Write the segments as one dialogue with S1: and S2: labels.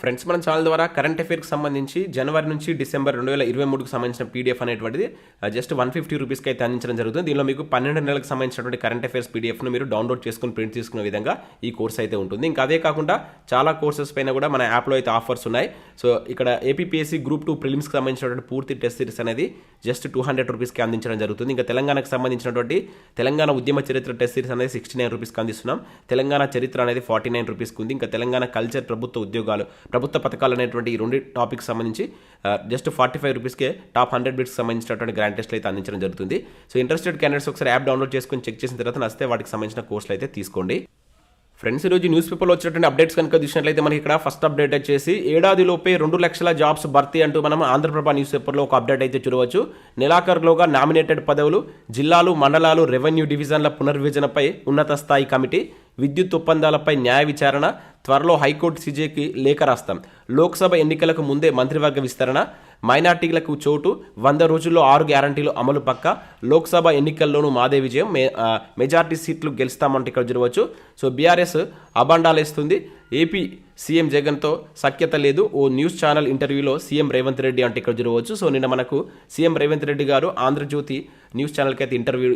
S1: Friends మన channel ద్వారా current అఫైర్కి సంబంధించి జనవరి నుంచి డిసెంబర్ రెండు వేల ఇరవై మూడుకు సంబంధించిన పీడిఎఫ్ అనేటువంటిది జస్ట్ వన్ ఫిఫ్టీ రూపీస్కి అయితే అందించడం జరుగుతుంది. దీనిలో మీకు పన్నెండు నెలలకు సంబంధించినటువంటి కరెంట్ అఫేర్స్ పీడిఎఫ్ను మీరు డౌన్లోడ్ చేసుకుని ప్రింట్ తీసుకునే విధంగా ఈ కోర్స్ అయితే ఉంటుంది. ఇంకా అదే కాకుండా చాలా కోర్సెస్ పైన కూడా మన యాప్లో అయితే ఆఫర్స్ ఉన్నాయి. సో ఇక్కడ ఏపీపీఎస్సీ గ్రూప్ టూ ప్రిలిమ్స్కి సంబంధించినటువంటి పూర్తి టెస్ట్ సిరీస్ అనేది జస్ట్ టూ హండ్రెడ్ రూపీస్కి అందించడం జరుగుతుంది. ఇంకా తెలంగాణకు సంబంధించినటువంటి తెలంగాణ ఉద్యమ చరిత్ర టెస్ట్ సిరీస్ అనేది సిక్స్టీ నైన్ రూపీస్కి అందిస్తున్నాం. తెలంగాణ చరిత్ర అనేది ఫార్టీ నైన్ రూపీస్కి ఉంది. ఇంకా తెలంగాణ కల్చర్ ప్రభుత్వ ఉద్యోగాలు ప్రభుత్వ పథకాలు అనేటువంటి ఈ రెండు టాపిక్స్ సంబంధించి జస్ట్ ఫార్టీ ఫైవ్ రూపీస్కే టాప్ హండ్రెడ్ బిట్స్కి సంబంధించినటువంటి గ్రాండ్ టెస్ట్లు అయితే అందించడం జరుగుతుంది. సో ఇంట్రెస్టెడ్ క్యాండిడేట్స్ ఒకసారి యాప్ డౌన్లోడ్ చేసుకొని చెక్ చేసిన తర్వాత నచ్చితే వాటికి సంబంధించిన కోర్సులు అయితే తీసుకోండి. ఫ్రెండ్స్ ఈరోజు న్యూస్ పేపర్లో వచ్చినటువంటి అప్డేట్స్ కనుక చూసినట్లయితే మనకి ఇక్కడ ఫస్ట్ అప్డేట్ వచ్చేసి ఏడాదిలోపే రెండు లక్షల జాబ్స్ భర్తీ అంటూ మనం ఆంధ్రప్రభ న్యూస్ పేపర్లో ఒక అప్డేట్ అయితే చూడవచ్చు. నెలాఖరులోగా నామినేటెడ్ పదవులు జిల్లాలు మండలాలు రెవెన్యూ డివిజన్ల పునర్విభజనపై ఉన్నత స్థాయి కమిటీ విద్యుత్ ఒప్పందాలపై న్యాయ విచారణ త్వరలో హైకోర్టు సీజేకి లేఖ రాస్తాం. లోక్సభ ఎన్నికలకు ముందే మంత్రివర్గ విస్తరణ మైనార్టీలకు చోటు వంద రోజుల్లో ఆరు గ్యారంటీలు అమలు పక్క లోక్సభ ఎన్నికల్లోనూ మాదే విజయం మెజార్టీ సీట్లు గెలుస్తామంటే ఇక్కడ చూడవచ్చు. సో బీఆర్ఎస్ అబండాలేస్తుంది. ఏపీ సీఎం జగన్తో సఖ్యత లేదు. ఓ న్యూస్ ఛానల్ ఇంటర్వ్యూలో సీఎం రేవంత్ రెడ్డి అంటే ఇక్కడ చూడవచ్చు. సో నిన్న మనకు సీఎం రేవంత్ రెడ్డి గారు ఆంధ్రజ్యోతి న్యూస్ ఛానల్కి అయితే ఇంటర్వ్యూ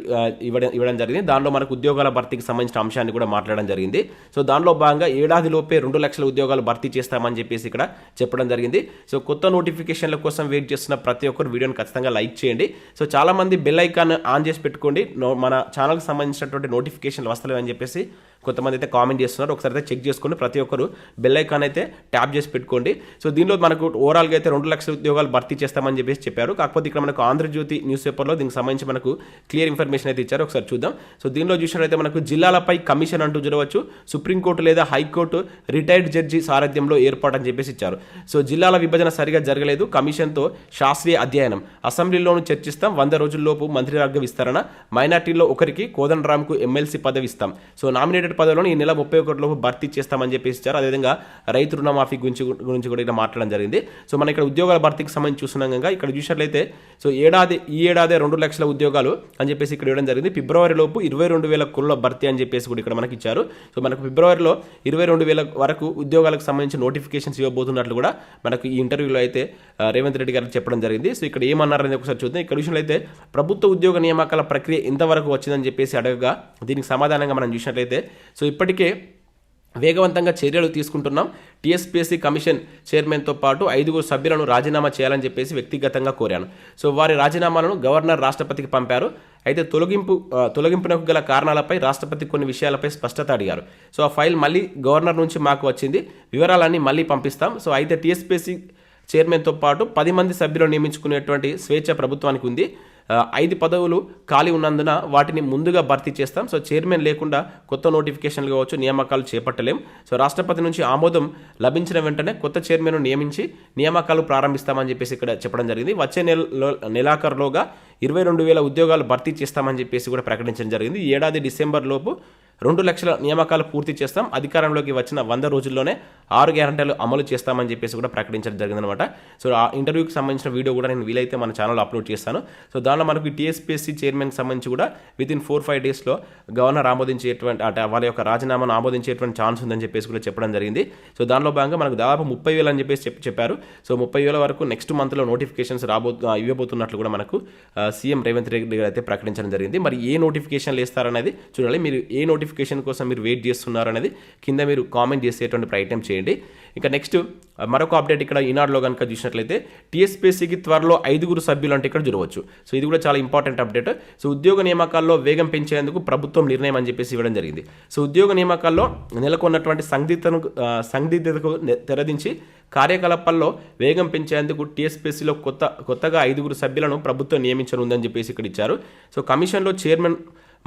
S1: ఇవ్వడం ఇవ్వడం జరిగింది. దానిలో మనకు ఉద్యోగాల భర్తీకి సంబంధించిన అంశాన్ని కూడా మాట్లాడడం జరిగింది. సో దానిలో భాగంగా ఏడాదిలోపే రెండు లక్షల ఉద్యోగాలు భర్తీ చేస్తామని చెప్పేసి ఇక్కడ చెప్పడం జరిగింది. సో కొత్త నోటిఫికేషన్ల కోసం వెయిట్ చేస్తున్న ప్రతి ఒక్కరు వీడియోని ఖచ్చితంగా లైక్ చేయండి. సో చాలామంది బెల్ ఐకాన్ ఆన్ చేసి పెట్టుకోండి. మన ఛానల్కి సంబంధించినటువంటి నోటిఫికేషన్లు వస్తలేవని అని చెప్పేసి కొంతమంది అయితే కామెంట్ చేస్తున్నారు. ఒకసారి అయితే చెక్ చేసుకుని ప్రతి ఒక్కరు బెల్ ఐకాన్ అయితే ట్యాప్ చేసి పెట్టుకోండి. సో దీనిలో మనకు ఓవరాల్గా అయితే రెండు లక్షల ఉద్యోగాలు భర్తీ చేస్తామని చెప్పేసి చెప్పారు. కాకపోతే ఇక్కడ మనకు ఆంధ్రజ్యోతి న్యూస్ పేపర్లో దీనికి సంబంధించి మనకు క్లియర్ ఇన్ఫర్మేషన్ అయితే ఇచ్చారు. ఒకసారి చూద్దాం. సో దీనిలో చూసినట్లయితే మనకు జిల్లాలపై కమిషన్ అంటూ చూడవచ్చు. సుప్రీంకోర్టు లేదా హైకోర్టు రిటైర్డ్ జడ్జి సారథ్యంలో ఏర్పాటు అని చెప్పేసి ఇచ్చారు. సో జిల్లాల విభజన సరిగా జరగలేదు. కమిషన్తో శాస్త్రీయ అధ్యయనం. అసెంబ్లీలోనూ చర్చిస్తాం. వంద రోజుల్లోపు మంత్రివర్గ విస్తరణ. మైనార్టీలో ఒకరికి కోదండరామ్కు ఎమ్మెల్సీ పదవి ఇస్తాం. సో నామినేటెడ్ పదవిలో ఈ నెల ముప్పై ఒకటిలోపు భర్తీ చేస్తామని చెప్పేసి ఇచ్చారు. అదేవిధంగా రైతు రుణమాఫీ గురించి గురించి కూడా ఇక్కడ మాట్లాడడం జరిగింది. సో మన ఇక్కడ ఉద్యోగాల భర్తీకి సంబంధించి చూస్తున్నాం కనుక ఇక్కడ చూసినట్లయితే సో ఏడాది ఈ ఏడాది రెండు లక్షల ఉద్యోగాలు అని చెప్పేసి ఇక్కడ ఇవ్వడం జరిగింది. ఫిబ్రవరిలోపు ఇరవై రెండు వేల కుల భర్తీ అని చెప్పేసి కూడా ఇక్కడ మనకి ఇచ్చారు. సో మనకు ఫిబ్రవరిలో ఇరవై రెండు వేల వరకు ఉద్యోగాలకు సంబంధించి నోటిఫికేషన్స్ ఇవ్వబోతున్నట్లు కూడా మనకు ఈ ఇంటర్వ్యూలో అయితే రేవంత్ రెడ్డి గారు చెప్పడం జరిగింది. సో ఇక్కడ ఏమన్నారనేది ఒకసారి చూద్దాం. ఇక్కడ విషయంలో ప్రభుత్వ ఉద్యోగ నియామకాల ప్రక్రియ ఇంతవరకు వచ్చిందని చెప్పేసి అడగగా దీనికి సమాధానంగా మనం చూసినట్లయితే సో ఇప్పటికే వేగవంతంగా చర్యలు తీసుకుంటున్నాం. టీఎస్పీఎస్సీ కమిషన్ చైర్మన్తో పాటు ఐదుగురు సభ్యులను రాజీనామా చేయాలని చెప్పేసి వ్యక్తిగతంగా కోరాను. సో వారి రాజీనామాలను గవర్నర్ రాష్ట్రపతికి పంపారు. అయితే తొలగింపు తొలగింపునకు గల కారణాలపై రాష్ట్రపతి కొన్ని విషయాలపై స్పష్టత అడిగారు. సో ఆ ఫైల్ మళ్ళీ గవర్నర్ నుంచి మాకు వచ్చింది. వివరాలన్నీ మళ్ళీ పంపిస్తాం. సో అయితే టీఎస్పీఎస్సీ చైర్మన్తో పాటు పది మంది సభ్యులను నియమించుకునేటువంటి స్వేచ్ఛ ప్రభుత్వానికి ఉంది. ఐదు పదవులు ఖాళీ ఉన్నందున వాటిని ముందుగా భర్తీ చేస్తాం. సో చైర్మన్ లేకుండా కొత్త నోటిఫికేషన్లు కావచ్చు నియామకాలు చేపట్టలేం. సో రాష్ట్రపతి నుంచి ఆమోదం లభించిన వెంటనే కొత్త చైర్మన్ను నియమించి నియామకాలు ప్రారంభిస్తామని చెప్పేసి ఇక్కడ చెప్పడం జరిగింది. వచ్చే నెలలో నెలాఖరులోగా ఇరవై రెండు వేల ఉద్యోగాలు భర్తీ చేస్తామని చెప్పేసి కూడా ప్రకటించడం జరిగింది. ఈ ఏడాది డిసెంబర్ లోపు రెండు లక్షల నియామకాలు పూర్తి చేస్తాం. అధికారంలోకి వచ్చిన వంద రోజుల్లోనే ఆరు గ్యారంటీలు అమలు చేస్తామని చెప్పేసి కూడా ప్రకటించడం జరిగిందనమాట సో ఆ ఇంటర్వ్యూకి సంబంధించిన వీడియో కూడా నేను వీలైతే మన ఛానల్లో అప్లోడ్ చేస్తాను. సో దానిలో మనకు టీఎస్పీఎస్సీ చైర్మన్కి సంబంధించి కూడా విత్ ఇన్ ఫోర్ ఫైవ్ డేస్లో గవర్నర్ ఆమోదించేటువంటి అంటే వాళ్ళ యొక్క రాజీనామాను ఆమోదించేటువంటి ఛాన్స్ ఉందని చెప్పేసి కూడా చెప్పడం జరిగింది. సో దానిలో భాగంగా మనకు దాదాపు ముప్పై వేలు అని చెప్పేసి చెప్పి చెప్పారు. సో ముప్పై వేల వరకు నెక్స్ట్ మంత్లో నోటిఫికేషన్స్ రాబో ఇవ్వబోతున్నట్లు కూడా మనకు సీఎం రేవంత్ రెడ్డి గారు అయితే ప్రకటించడం జరిగింది. మరి ఏ నోటిఫికేషన్లు ఇస్తారనేది చూడాలి. మీరు ఏ నోటిఫికేషన్ నోటిఫికేషన్ కోసం మీరు వెయిట్ చేస్తున్నారు అనేది కింద మీరు కామెంట్ చేసేటువంటి ప్రయత్నం చేయండి. ఇంకా నెక్స్ట్ మరొక అప్డేట్ ఇక్కడ ఈనాడులో కనుక చూసినట్లయితే టీఎస్పీసీకి త్వరలో ఐదుగురు సభ్యులు అంటే ఇక్కడ చూడవచ్చు సో ఇది కూడా చాలా ఇంపార్టెంట్ అప్డేట్ సో ఉద్యోగ నియామకాల్లో వేగం పెంచేందుకు ప్రభుత్వం నిర్ణయం అని చెప్పేసి ఇవ్వడం జరిగింది. సో ఉద్యోగ నియామకాల్లో నెలకొన్నటువంటి సందిగ్ధను సందిగ్ధతకు తెరదించి కార్యకలాపాల్లో వేగం పెంచేందుకు టీఎస్పీసీలో కొత్త కొత్తగా ఐదుగురు సభ్యులను ప్రభుత్వం నియమించనుందని చెప్పేసి ఇక్కడ ఇచ్చారు. సో కమిషన్లో చైర్మన్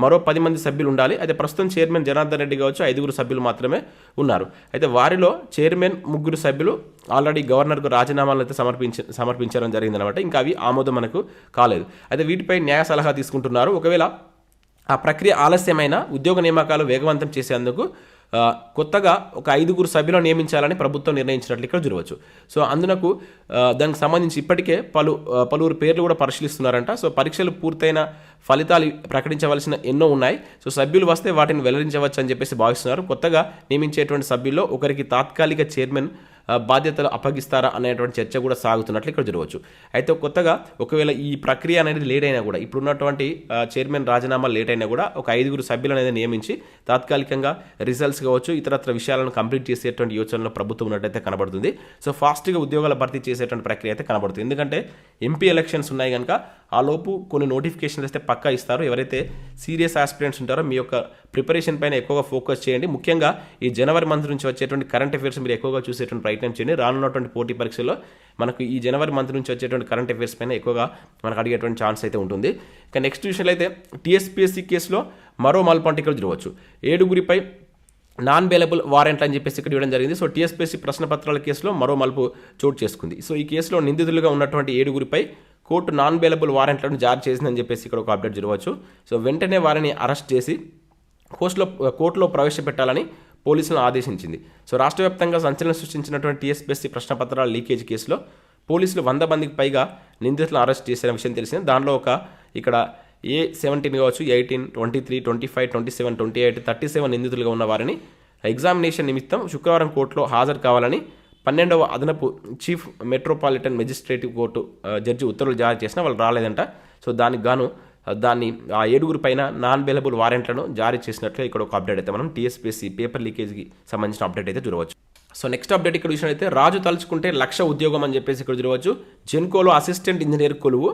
S1: మరో పది మంది సభ్యులు ఉండాలి. అయితే ప్రస్తుతం చైర్మన్ జనార్దన్ రెడ్డి కావచ్చు ఐదుగురు సభ్యులు మాత్రమే ఉన్నారు. అయితే వారిలో చైర్మన్ ముగ్గురు సభ్యులు ఆల్రెడీ గవర్నర్కు రాజీనామాలు అయితే సమర్పించ సమర్పించడం జరిగిందనమాట ఇంకా అవి ఆమోదం మనకు కాలేదు. అయితే వీటిపై న్యాయ సలహా తీసుకుంటున్నారు. ఒకవేళ ఆ ప్రక్రియ ఆలస్యమైన ఉద్యోగ నియామకాలు వేగవంతం చేసేందుకు కొత్తగా ఒక ఐదుగురు సభ్యులను నియమించాలని ప్రభుత్వం నిర్ణయించినట్లు ఇక్కడ చూడవచ్చు. సో అందునకు దానికి సంబంధించి ఇప్పటికే పలు పలువురు పేర్లు కూడా పరిశీలిస్తున్నారంట. సో పరీక్షలు పూర్తయిన ఫలితాలు ప్రకటించవలసిన ఎన్నో ఉన్నాయి. సో సభ్యులు వస్తే వాటిని వెల్లడించవచ్చు అని చెప్పేసి భావిస్తున్నారు. కొత్తగా నియమించేటువంటి సభ్యుల్లో ఒకరికి తాత్కాలిక చైర్మన్ బాధ్యతలు అప్పగిస్తారా అనేటువంటి చర్చ కూడా సాగుతున్నట్లు ఇక్కడ చూడవచ్చు అయితే కొత్తగా ఒకవేళ ఈ ప్రక్రియ అనేది లేట్ అయినా కూడా ఇప్పుడున్నటువంటి చైర్మన్ రాజీనామా లేట్ అయినా కూడా ఒక ఐదుగురు సభ్యులు అనేది నియమించి తాత్కాలికంగా రిజల్ట్స్ కావచ్చు ఇతరత్ర విషయాలను కంప్లీట్ చేసేటువంటి యోచనలో ప్రభుత్వం ఉన్నట్టయితే కనబడుతుంది. సో ఫాస్ట్గా ఉద్యోగాల భర్తీ చేసేటువంటి ప్రక్రియ అయితే కనబడుతుంది. ఎందుకంటే ఎంపీ ఎలక్షన్స్ ఉన్నాయి కనుక ఆ లోపు కొన్ని నోటిఫికేషన్లు అయితే పక్కా ఇస్తారు. ఎవరైతే సీరియస్ ఆస్పిరెంట్స్ ఉంటారో మీ యొక్క ప్రిపరేషన్ పైన ఎక్కువగా ఫోకస్ చేయండి. ముఖ్యంగా ఈ జనవరి మంత్ నుంచి వచ్చేటువంటి కరెంట్ అఫైర్స్ మీరు ఎక్కువగా చూసేటువంటి ప్రయత్నం చేయండి. రానున్నటువంటి పోటీ పరీక్షల్లో మనకు ఈ జనవరి మంత్ నుంచి వచ్చేటువంటి కరెంట్ అఫేర్స్ పైన ఎక్కువగా మనకు అడిగేటువంటి ఛాన్స్ అయితే ఉంటుంది. కానీ నెక్స్ట్ విషయంలో అయితే టీఎస్పీఎస్సీ కేసులో మరో మల్పాంటికలు ఇక్కడ చూడవచ్చు ఏడుగురిపై నాన్ బెయిలబుల్ వారెంట్ అని చెప్పేసి ఇక్కడ ఇవ్వడం జరిగింది. సో టీఎస్పీఎస్సీ ప్రశ్న పత్రాల కేసులో మరో మలుపు చోటు చేసుకుంది. సో ఈ కేసులో నిందితులుగా ఉన్నటువంటి ఏడుగురిపై కోర్టు నాన్ బెయిలబుల్ వారెంట్లను జారీ చేసిందని చెప్పేసి ఇక్కడ ఒక అప్డేట్ చూడవచ్చు సో వెంటనే వారిని అరెస్ట్ చేసి కోర్టులో కోర్టులో ప్రవేశపెట్టాలని పోలీసులను ఆదేశించింది. సో రాష్ట్ర వ్యాప్తంగా సంచలనం సృష్టించినటువంటి టీఎస్పీఎస్సీ ప్రశ్నపత్రాల లీకేజ్ కేసులో పోలీసులు వంద మందికి పైగా నిందితులను అరెస్ట్ చేసిన విషయం తెలిసింది. దానిలో ఒక ఇక్కడ ఏ సెవెంటీన్ కావచ్చు eighteen twenty three twenty five twenty seven twenty eight thirty seven నిందితులుగా ఉన్న వారిని ఎగ్జామినేషన్ నిమిత్తం శుక్రవారం కోర్టులో హాజరు కావాలని పన్నెండవ అదనపు chief metropolitan magistrate court judge ఉత్తర్వులు జారీ చేసినా వాళ్ళు రాలేదంట. సో దానికి గాను దాన్ని ఆ ఏడుగురు పైన నాన్ అవైలబుల్ వారెంట్లను జారీ చేసినట్లు ఇక్కడ ఒక అప్డేట్ అయితే మనం టీఎస్పీసీ పేపర్ లీకేజ్కి సంబంధించిన అప్డేట్ అయితే చూడవచ్చు. సో నెక్స్ట్ అప్డేట్ ఇక్కడ విషయం అయితే రాజు తలుచుకుంటే లక్ష ఉద్యోగం అని చెప్పేసి ఇక్కడ చూడవచ్చు. జెన్కోలో అసిస్టెంట్ ఇంజనీర్ కొలువు.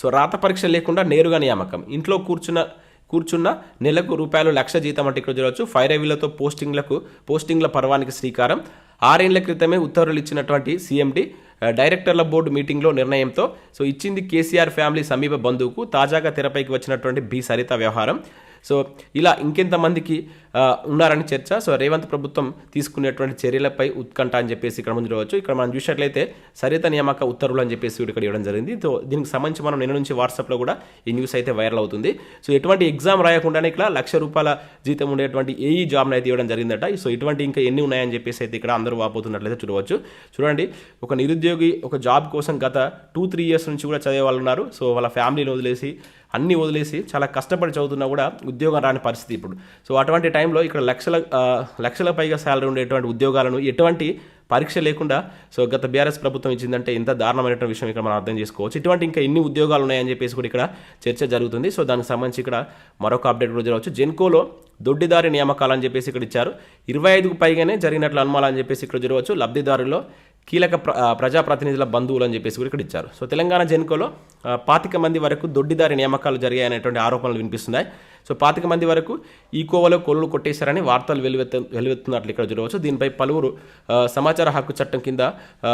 S1: సో రాత పరీక్ష లేకుండా నేరుగా నియామకం. ఇంట్లో కూర్చున్న కూర్చున్న నెలకు రూపాయలు లక్ష జీతం అంటే ఇక్కడ చూడవచ్చు. ఫైర్ ఐవీలతో పోస్టింగ్లకు పోస్టింగ్ల పర్వానికి శ్రీకారం. ఆరేళ్ళ క్రితమే ఉత్తర్వులు ఇచ్చినటువంటి సీఎండి డైరెక్టర్ల బోర్డు మీటింగ్లో నిర్ణయంతో సో ఇచ్చింది కేసీఆర్ ఫ్యామిలీ సమీప బంధువుకు తాజాగా తెరపైకి వచ్చినటువంటి బి సరిత వ్యవహారం. సో ఇలా ఇంకెంతమందికి ఉన్నారని చర్చ. సో రేవంత్ ప్రభుత్వం తీసుకునేటువంటి చర్యలపై ఉత్కంఠ అని చెప్పేసి ఇక్కడ ముందు చూడవచ్చు. ఇక్కడ మనం చూసినట్లయితే సరిత నియామక ఉత్తర్వులు అని చెప్పేసి ఇక్కడ ఇవ్వడం జరిగింది. సో దీనికి సంబంధించి మనం నిన్న నుంచి వాట్సాప్లో కూడా ఈ న్యూస్ అయితే వైరల్ అవుతుంది. సో ఎటువంటి ఎగ్జామ్ రాయకుండానే ఇక్కడ లక్ష రూపాయల జీతం ఉండేటువంటి ఏ జాబ్ని అయితే ఇవ్వడం జరిగిందట. సో ఇటువంటి ఇంకా ఎన్ని ఉన్నాయని చెప్పేసి అయితే ఇక్కడ అందరూ వాపోతున్నట్లయితే చూడవచ్చు. చూడండి ఒక నిరుద్యోగి ఒక జాబ్ కోసం గత టూ త్రీ ఇయర్స్ నుంచి కూడా చదివే వాళ్ళు ఉన్నారు. సో వాళ్ళ ఫ్యామిలీని వదిలేసి అన్నీ వదిలేసి చాలా కష్టపడి చదువుతున్నా కూడా ఉద్యోగం రాని పరిస్థితి ఇప్పుడు. సో అటువంటి టైంలో ఇక్కడ లక్షల లక్షల పైగా శాలరీ ఉండేటువంటి ఉద్యోగాలను ఎటువంటి పరీక్ష లేకుండా సో గత బీఆర్ఎస్ ప్రభుత్వం ఇచ్చిందంటే ఎంత దారుణమైనటువంటి విషయం ఇక్కడ మనం అర్థం చేసుకోవచ్చు. ఇటువంటి ఇంకా ఎన్ని ఉద్యోగాలు ఉన్నాయని చెప్పేసి కూడా ఇక్కడ చర్చ జరుగుతుంది. సో దానికి సంబంధించి ఇక్కడ మరొక అప్డేట్ కూడా జరగవచ్చు జెన్కోలో దొడ్డిదారి నియామకాలు అని చెప్పేసి ఇక్కడ ఇచ్చారు. ఇరవై ఐదుకు పైగానే జరిగినట్లు అనుమానాలు చెప్పేసి ఇక్కడ జరగవచ్చు లబ్ధిదారుల్లో కీలక ప్ర ప్రజాప్రతినిధుల బంధువులు అని చెప్పేసి కూడా ఇక్కడ ఇచ్చారు. సో తెలంగాణ జెన్కోలో పాతిక మంది వరకు దొడ్డిదారి నియామకాలు జరిగాయనేటువంటి ఆరోపణలు వినిపిస్తున్నాయి. సో పాతిక మంది వరకు ఈ కోవలో కొట్టేశారని వార్తలు వెలువెత్త వెలువెత్తున్నట్లు ఇక్కడ చూడవచ్చు. దీనిపై పలువురు సమాచార హక్కు చట్టం కింద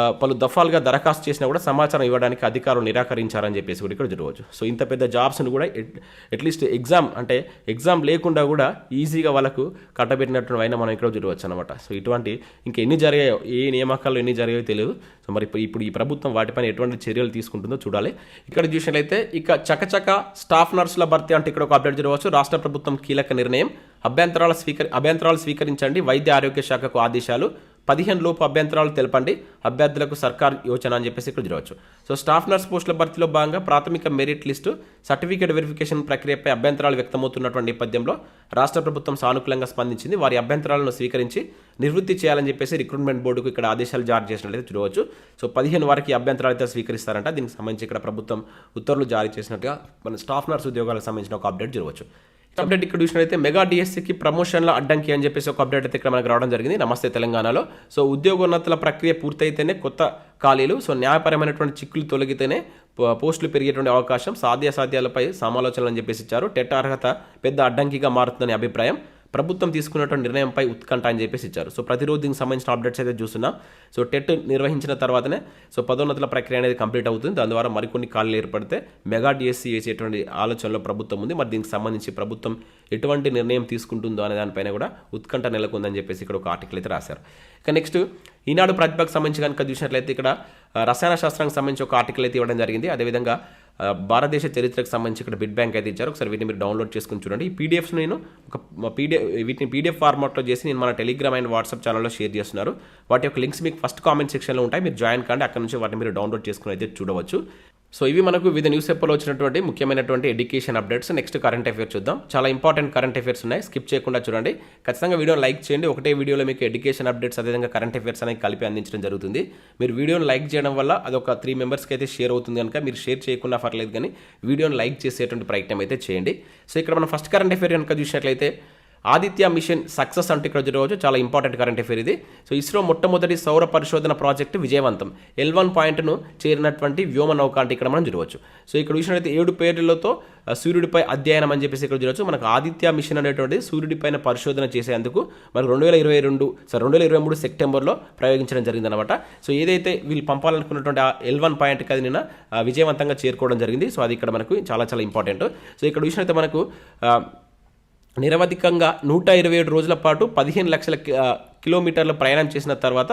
S1: పలు దఫాలుగా దరఖాస్తు చేసినా కూడా సమాచారం ఇవ్వడానికి అధికారులు నిరాకరించారని చెప్పేసి కూడా ఇక్కడ చూడవచ్చు. సో ఇంత పెద్ద జాబ్స్ను కూడా అట్లీస్ట్ ఎగ్జామ్ అంటే ఎగ్జామ్ లేకుండా కూడా ఈజీగా వాళ్ళకు కట్టబెట్టినట్టు అయినా మనం ఇక్కడ చూడవచ్చు అనమాట సో ఇటువంటి ఇంకా ఎన్ని జరిగాయో ఏ నియామకాలు ఎన్ని జరిగాయో తెలియదు. సో మరి ఇప్పుడు- ఈ ప్రభుత్వం వాటిపైన ఎటువంటి చర్యలు తీసుకుంటుందో చూడాలి. ఇక్కడ చూసినట్లయితే ఇక చకచక స్టాఫ్ నర్సుల భర్తీ అంటే ఇక్కడ ఒక అప్డేట్ చూడవచ్చు. రాష్ట్ర ప్రభుత్వం కీలక నిర్ణయం. అభ్యంతరాలు స్వీకరి అభ్యంతరాలు స్వీకరించండి. వైద్య ఆరోగ్య శాఖకు ఆదేశాలు. పదిహేను లోపు అభ్యంతరాలు తెలపండి. అభ్యర్థులకు సర్కార్ యోచన అని చెప్పేసి ఇక్కడ చూడవచ్చు. సో స్టాఫ్ నర్స్ పోస్టుల భర్తీలో భాగంగా ప్రాథమిక మెరిట్ లిస్టు సర్టిఫికేట్ వెరిఫికేషన్ ప్రక్రియపై అభ్యంతరాలు వ్యక్తమవుతున్నటువంటి నేపథ్యంలో రాష్ట్ర ప్రభుత్వం సానుకూలంగా స్పందించింది. వారి అభ్యంతరాలను స్వీకరించి నివృత్తి చేయాలని చెప్పేసి రిక్రూట్మెంట్ బోర్డుకు ఇక్కడ ఆదేశాలు జారీ చేసినట్లయితే చూడవచ్చు. సో పదిహేను వారికి అభ్యంతరాలు అయితే స్వీకరిస్తారంట. దీనికి సంబంధించి ఇక్కడ ప్రభుత్వం ఉత్తర్వులు జారీ చేసినట్టుగా మన స్టాఫ్ నర్స్ ఉద్యోగాలకు సంబంధించిన ఒక అప్డేట్ చూడవచ్చు. అప్డేట్ ఇక్కడ చూసినట్లయితే మెగా డిఎస్సికి ప్రమోషన్ల అడ్డంకి అని చెప్పేసి ఒక అప్డేట్ అయితే ఇక్కడ మనకు రావడం జరిగింది. నమస్తే తెలంగాణలో. సో ఉద్యోగోన్నతుల ప్రక్రియ పూర్తయితేనే కొత్త ఖాళీలు సో న్యాయపరమైనటువంటి చిక్కులు తొలగితేనే పో- పోస్టులు పెరిగేటువంటి అవకాశం సాధ్యాసాధ్యాలపై సమాలోచనలు అని చెప్పేసి ఇచ్చారు. టెట్ అర్హత పెద్ద అడ్డంకిగా మారుతుందని అభిప్రాయం. ప్రభుత్వం తీసుకున్నటువంటి నిర్ణయంపై ఉత్కంఠ అని చెప్పేసి ఇచ్చారు. సో ప్రతిరోజు దీనికి సంబంధించిన అప్డేట్స్ అయితే చూస్తున్నాం. సో టెట్ నిర్వహించిన తర్వాతనే సో పదోన్నతుల ప్రక్రియ అనేది కంప్లీట్ అవుతుంది. దాని ద్వారా మరికొన్ని ఖాళీలు ఏర్పడితే మెగా డిఎస్సీ వేసేటువంటి ఆలోచనలో ప్రభుత్వం ఉంది. మరి దీనికి సంబంధించి ప్రభుత్వం ఎటువంటి నిర్ణయం తీసుకుంటుందో అనే దానిపైన కూడా ఉత్కంఠ నెలకొందని చెప్పేసి ఇక్కడ ఒక ఆర్టికల్ అయితే రాశారు. ఇక నెక్స్ట్ ఈనాడు ప్రతిభకు సంబంధించి కనుక చూసినట్లయితే ఇక్కడ రసాయన శాస్త్రానికి సంబంధించి ఒక ఆర్టికల్ అయితే ఇవ్వడం జరిగింది. అదేవిధంగా భారతదేశ చరిత్రకు సంబంధించి ఇక్కడ బిడ్ బ్యాంక్ అయితే ఇచ్చారు. ఒకసారి వీటిని మీరు డౌన్లోడ్ చేసుకుని చూడండి. ఈ పీడిఎఫ్స్ నేను ఒక పీడిఎఫ్ వీటిని పీడిఎఫ్ ఫార్మాట్లో చేసి నేను మన టెలిగ్రామ్ అండ్ వాట్సాప్ ఛానల్లో షేర్ చేస్తున్నారు. వాటి యొక్క లింక్స్ మీకు ఫస్ట్ కామెంట్ సెక్షన్లో ఉంటాయి. మీరు జాయిన్ కాండి. అక్కడ నుంచి వాటిని మీరు డౌన్లోడ్ చేసుకుని అయితే చూడవచ్చు. సో ఇవి మనకు వివిధ న్యూస్ పేపర్లో వచ్చినటువంటి ముఖ్యమైనటువంటి education updates next current affairs చూద్దాం. చాలా ఇంపార్టెంట్ కరెంట్ అఫేర్స్ ఉన్నాయి. స్కిప్ చేయకుండా చూడండి. ఖచ్చితంగా వీడియోని లైక్ చేయండి. ఒకటే వీడియోలో మీకు ఎడ్యుకేషన్ అప్డేట్స్ అదేవిధంగా కరెంట్ అఫేర్స్ అనేది కలిపి అందించడం జరుగుతుంది. మీరు వీడియోని లైక్ చేయడం వల్ల అదొక త్రీ మెంబర్స్కి అయితే షేర్ అవుతుంది కనుక మీరు షేర్ చేయకుండా పర్లేదు కానీ వీడియోని లైక్ చేసేటువంటి ప్రయత్నం అయితే చేయండి. సో ఇక్కడ మనం ఫస్ట్ కరెంట్ అఫేర్ కనుక చూసినట్లయితే ఆదిత్య మిషన్ సక్సెస్ అంటే ఇక్కడ రోజు చాలా ఇంపార్టెంట్ కరెంట్ అఫేర్ ఇది. సో ఇస్రో మొట్టమొదటి సౌర పరిశోధన ప్రాజెక్టు విజయవంతం. ఎల్ వన్ పాయింట్ను చేరినటువంటి వ్యోమ నౌక అంటే ఇక్కడ మనం చూడవచ్చు. సో ఇక్కడ చూసినట్లయితే ఏడు పేర్లతో సూర్యుడిపై అధ్యయనం అని చెప్పేసి ఇక్కడ చూడవచ్చు. మనకు ఆదిత్య మిషన్ అనేటువంటి సూర్యుడిపైన పరిశోధన చేసేందుకు మనకు రెండు వేల ఇరవై రెండు సార్ రెండు వేల ఇరవై మూడు సెప్టెంబర్లో ప్రయోగించడం జరిగిందనమాట సో ఏదైతే వీళ్ళు పంపాలనుకున్నటువంటి ఆ ఎల్ వన్ పాయింట్కి అది నిన్న విజయవంతంగా చేరుకోవడం జరిగింది. సో అది ఇక్కడ మనకు చాలా చాలా ఇంపార్టెంట్. సో ఇక్కడ చూసినట్లయితే మనకు నిరవధికంగా నూట ఇరవై ఏడు రోజుల పాటు పదిహేను లక్షల కిలోమీటర్ల ప్రయాణం చేసిన తర్వాత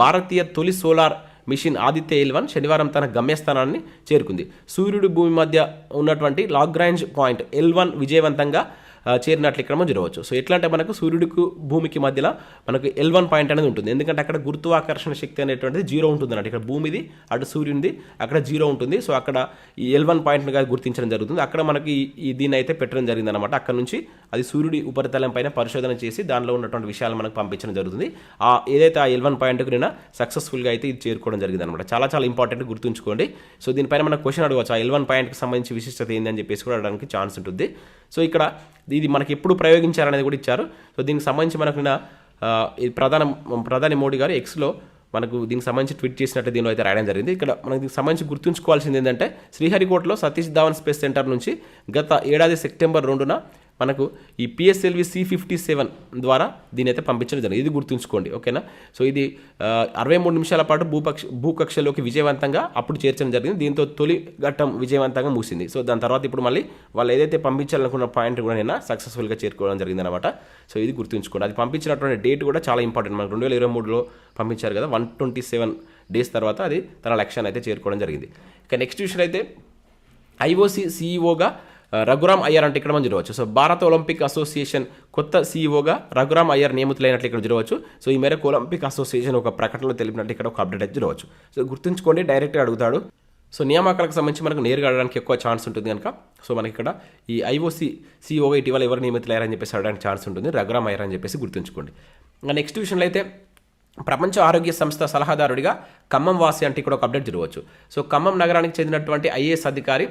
S1: భారతీయ తొలి సోలార్ మిషన్ ఆదిత్య ఎల్వన్ శనివారం తన గమ్యస్థానాన్ని చేరుకుంది. సూర్యుడి భూమి మధ్య ఉన్నటువంటి లాగ్రాంజ్ పాయింట్ ఎల్ వన్ విజయవంతంగా చేరినట్లు ఇక్కడ మనం చూడవచ్చు. సో ఎట్లా అంటే మనకు సూర్యుడికి భూమికి మధ్యలో మనకు ఎల్ వన్ పాయింట్ అనేది ఉంటుంది. ఎందుకంటే అక్కడ గురుత్వాకర్షణ శక్తి అనేటువంటిది జీరో ఉంటుంది అన్నట్టు ఇక్కడ భూమిది అటు సూర్యునిది అక్కడ జీరో ఉంటుంది. సో అక్కడ ఈ ఎల్ వన్ పాయింట్గా గుర్తించడం జరుగుతుంది. అక్కడ మనకి ఈ- దీన్ని అయితే పెట్టడం జరిగింది అనమాట అక్కడ నుంచి అది సూర్యుడి ఉపరితలం పైన పరిశోధన చేసి దానిలో ఉన్నటువంటి విషయాలు మనకు పంపించడం జరుగుతుంది. ఆ ఏదైతే ఆ ఎల్ వన్ పాయింట్కి నేను సక్సెస్ఫుల్గా అయితే ఇది చేరుకోవడం జరిగింది అనమాట చాలా చాలా ఇంపార్టెంట్ గుర్తుంచుకోండి. సో దీనిపైన మనకు క్వశ్చన్ అడగవచ్చు. ఆ ఎల్ వన్ పాయింట్కి సంబంధించి విశిష్టత ఏంది అని చెప్పేసి కూడా అడగడానికి ఛాన్స్ ఉంటుంది. సో ఇక్కడ ఇది మనకి ఎప్పుడు ప్రయోగించారనేది కూడా ఇచ్చారు. సో దీనికి సంబంధించి మనకు నిన్న ఈ ప్రధాన ప్రధాని మోడీ గారు ఎక్స్లో మనకు దీనికి సంబంధించి ట్వీట్ చేసినట్టు దీనిలో అయితే రాయడం జరిగింది. ఇక్కడ మనకు దీనికి సంబంధించి గుర్తుంచుకోవాల్సింది ఏంటంటే శ్రీహరికోటలో సతీష్ ధావన్ స్పేస్ సెంటర్ నుంచి గత ఏడాది సెప్టెంబర్ రెండున మనకు ఈ పిఎస్ఎల్వి సి ఫిఫ్టీ సెవెన్ ద్వారా దీని అయితే పంపించడం జరిగింది. ఇది గుర్తుంచుకోండి ఓకేనా? సో ఇది అరవై మూడు నిమిషాల పాటు భూపక్ష భూకక్షలోకి విజయవంతంగా అప్పుడు చేర్చడం జరిగింది. దీంతో తొలి ఘట్టం విజయవంతంగా మూసింది సో దాని తర్వాత ఇప్పుడు మళ్ళీ వాళ్ళు ఏదైతే పంపించాలనుకున్న పాయింట్ కూడా నేను సక్సెస్ఫుల్గా చేరుకోవడం జరిగింది అనమాట సో ఇది గుర్తుంచుకోండి. అది పంపించినటువంటి డేట్ కూడా చాలా ఇంపార్టెంట్. మనకు రెండు వేల ఇరవై మూడులో పంపించారు కదా వన్ ట్వంటీ సెవెన్ డేస్ తర్వాత అది తన లక్ష్యాన్ని అయితే చేరుకోవడం జరిగింది. ఇక నెక్స్ట్ విషయం అయితే ఐఓసి సీఈఓగా రఘురామ్ అయ్యర్ అంటే ఇక్కడ మనం చూడవచ్చు. సో భారత ఒలింపిక్ అసోసియేషన్ కొత్త సీఈఓగా రఘురామ్ అయ్యర్ నియమితులైనట్లు ఇక్కడ చూడవచ్చు. సో ఈ మేరకు ఒలింపిక్ అసోసియేషన్ ఒక ప్రకటనలో తెలిపినట్టు ఇక్కడ ఒక అప్డేట్ అయితే చూడవచ్చు. సో గుర్తుంచుకోండి డైరెక్ట్గా అడుగుతాడు. సో నియామకాలకు సంబంధించి మనకు నేరుగా అడగడానికి ఎక్కువ ఛాన్స్ ఉంటుంది కనుక సో మనకి ఇక్కడ ఈ ఐఓసీ సీఈఓగా ఇటీవల ఎవరు నియమితులయ్యారని చెప్పేసి అడగడానికి ఛాన్స్ ఉంటుంది. రఘురామ్ అయ్యర్ అని చెప్పేసి గుర్తుంచుకోండి. నెక్స్ట్ విషయంలో అయితే ప్రపంచ ఆరోగ్య సంస్థ సలహాదారుడిగా ఖమ్మం వాసి అంటే ఇక్కడ ఒక అప్డేట్ జరగవచ్చు సో ఖమ్మం నగరానికి చెందినటువంటి ఐఏఎస్ అధికారి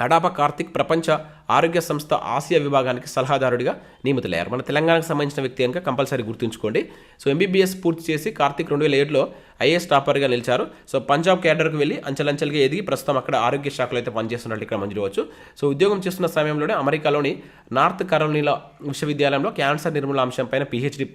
S1: అడాప కార్తిక్ ప్రపంచ ఆరోగ్య సంస్థ ఆసియా విభాగానికి సలహాదారుడిగా నియమితులయ్యారు. మన తెలంగాణకు సంబంధించిన వ్యక్తి కనుక కంపల్సరీ గుర్తుంచుకోండి. సో ఎంబీబీఎస్ పూర్తి చేసి కార్తిక్ రెండు వేల ఏడులో ఐఏఎస్ టాపర్గా నిలిచారు. సో పంజాబ్ క్యాడర్కి వెళ్ళి అంచెలంచెలుగా ఎదిగి ప్రస్తుతం అక్కడ ఆరోగ్య శాఖలో అయితే పనిచేస్తున్నట్లు ఇక్కడ మనం చూడవచ్చు. సో ఉద్యోగం చేస్తున్న సమయంలోనే అమెరికాలోని నార్త్ కరోనీల విశ్వవిద్యాలయంలో క్యాన్సర్ నిర్మూలన అంశంపైన పిహెచ్డి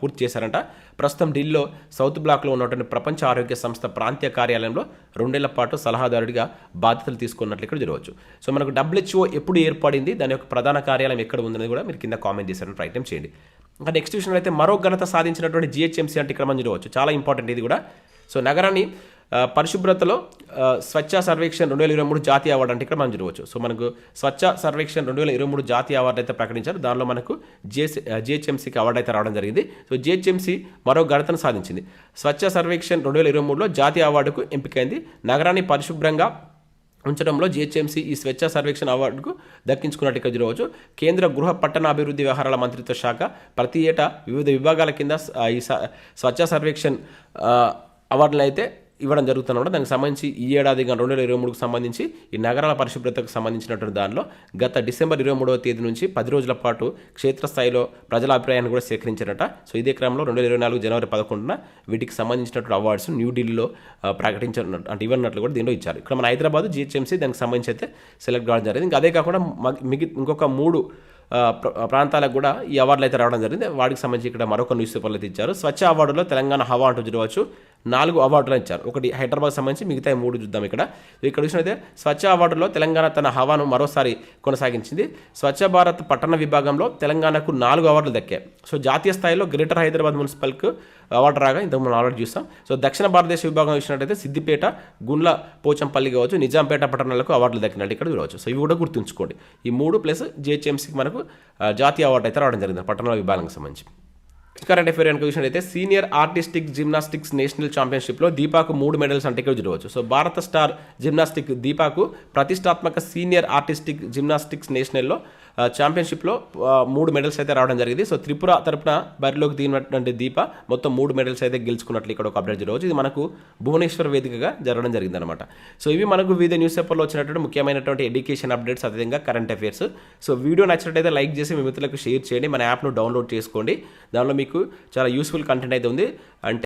S1: పూర్తి చేశారంట. ప్రస్తుతం ఢిల్లీలో సౌత్ బ్లాక్లో ఉన్నటువంటి ప్రపంచ ఆరోగ్య సంస్థ ప్రాంతీయ కార్యాలయంలో రెండేళ్ళ పాటు సలహాదారుడిగా బాధ్యతలు తీసుకున్నట్లు ఇక్కడ చూడవచ్చు. సో మనకు డబ్ల్యూహెచ్ఓ ఎప్పుడు ఏర్పడింది? దాని యొక్క ప్రధాన కార్యాలయం ఎక్కడ ఉందనేది కూడా మీరు కింద కామెంట్ చేశారని ప్రయత్నం చేయండి. ఇంకా నెక్స్ట్ విషయంలో అయితే మరో ఘనత సాధించినటువంటి జిహెచ్ఎంసీ అంటే ఇక్కడ మనం చూడవచ్చు. చాలా ఇంపార్టెంట్ ఇది కూడా. సో నగరాన్ని పరిశుభ్రతలో స్వచ్ఛ సర్వేక్షణ రెండు వేల ఇరవై మూడు జాతీయ అవార్డు అంటే ఇక్కడ మనం చూడవచ్చు. సో మనకు స్వచ్ఛ సర్వేక్షణ రెండు వేల ఇరవై మూడు జాతీయ అవార్డు అయితే ప్రకటించారు. దానిలో మనకు జిహెచ్ జిహెచ్ఎంసీకి అవార్డు అయితే రావడం జరిగింది. సో జిహెచ్ఎంసీ మరో ఘనతను సాధించింది. స్వచ్ఛ సర్వేక్షణ రెండు వేల ఇరవై మూడులో జాతీయ అవార్డుకు ఎంపికైంది. నగరాన్ని పరిశుభ్రంగా ఉంచడంలో జిహెచ్ఎంసీ ఈ స్వచ్ఛ సర్వేక్షణ అవార్డుకు దక్కించుకున్నట్టు ఇక్కడ చూడవచ్చు కేంద్ర గృహ పట్టణాభివృద్ధి వ్యవహారాల మంత్రిత్వ శాఖ ప్రతి ఏటా వివిధ విభాగాల కింద స- ఈ స్వచ్ఛ సర్వేక్షణ్ అవార్డులు అయితే ఇవ్వడం జరుగుతున్నమాట దానికి సంబంధించి ఈ ఏడాది కానీ రెండు వేల ఇరవై మూడుకు సంబంధించి ఈ నగరాల పరిశుభ్రతకు సంబంధించినటువంటి దానిలో గత డిసెంబర్ ఇరవై మూడవ తేదీ నుంచి పది రోజుల పాటు క్షేత్రస్థాయిలో ప్రజల అభిప్రాయాన్ని కూడా సేకరించారట. సో ఇదే క్రమంలో రెండు వేల ఇరవై నాలుగు జనవరి పదకొండున వీటికి సంబంధించినటువంటి అవార్డ్స్ న్యూఢిల్లీలో ఆ, ప్రకటించినట్టు అంటే ఇవ్వనట్లు కూడా దీనిలో ఇచ్చారు. ఇక్కడ మన హైదరాబాద్ జిహెచ్ఎంసీ దానికి సంబంధించి అయితే సెలెక్ట్ కావడం జరిగింది. ఇంకా అదే కాకుండా మ- మిగి ఇంకొక మూడు ప్రాంతాలకు కూడా ఈ అవార్డులు అయితే రావడం జరిగింది. వాటికి సంబంధించి ఇక్కడ మరొక న్యూస్ పేపర్లు అయితే ఇచ్చారు. స్వచ్ఛ అవార్డులో తెలంగాణ హవా అంటూ చూడవచ్చు. నాలుగు అవార్డులు ఇచ్చారు. ఒకటి హైదరాబాద్ సంబంధించి మిగతా మూడు చూద్దాం ఇక్కడ. ఇక్కడ చూసినైతే స్వచ్ఛ అవార్డులో తెలంగాణ తన హవాను మరోసారి కొనసాగించింది. స్వచ్ఛ భారత్ పట్టణ విభాగంలో తెలంగాణకు నాలుగు అవార్డులు దక్కాయి. సో జాతీయ స్థాయిలో గ్రేటర్ హైదరాబాద్ మున్సిపల్కు అవార్డు రాగా ఇంతకు మనం ఆల్రెడీ చూస్తాం సో దక్షిణ భారతదేశ విభాగం చూసినట్టయితే సిద్దిపేట గుండ్ల పోచంపల్లి కావచ్చు నిజాంపేట పట్టణాలకు అవార్డులు దక్కినట్టు ఇక్కడ చూడవచ్చు. సో ఇవి కూడా గుర్తుంచుకోండి. ఈ మూడు ప్లస్ జిహెచ్ఎంసీకి మనకు జాతీయ అవార్డు అయితే రావడం జరిగింది పట్టణ విభాగానికి సంబంధించి. కరెంట్ అఫేర్ కనుక చూసినట్టయితే సీనియర్ ఆర్టిస్టిక్ జిమ్నాస్టిక్స్ నేషనల్ ఛాంపియన్షిప్లో దీపాకు మూడు మెడల్స్ అంటే ఇక్కడ చూడవచ్చు. సో భారత స్టార్ జిమ్నాస్టిక్ దీపాకు ప్రతిష్టాత్మక సీనియర్ ఆర్టిస్టిక్ జిమ్నాస్టిక్స్ నేషనల్లో ఛాంపియన్షిప్లో మూడు మెడల్స్ అయితే రావడం జరిగింది. సో త్రిపుర తరపున బరిలోకి దిగినటువంటి దీప మొత్తం మూడు మెడల్స్ అయితే గెలుచుకున్నట్లు ఇక్కడ ఒక అప్డేట్ చూడవచ్చు ఇది మనకు భువనేశ్వర్ వేదికగా జరగడం జరిగింది అనమాట సో ఇవి మనకు వివిధ న్యూస్ పేపర్లో వచ్చినటువంటి ముఖ్యమైనటువంటి ఎడ్యుకేషన్ అప్డేట్స్ అదేవిధంగా కరెంట్ అఫైర్స్ సో వీడియో నచ్చినట్టయితే లైక్ చేసి మీ మిత్రులకు షేర్ చేయండి. మన యాప్ను డౌన్లోడ్ చేసుకోండి. దానిలో మీకు చాలా యూస్ఫుల్ కంటెంట్ అయితే ఉంది. అంటే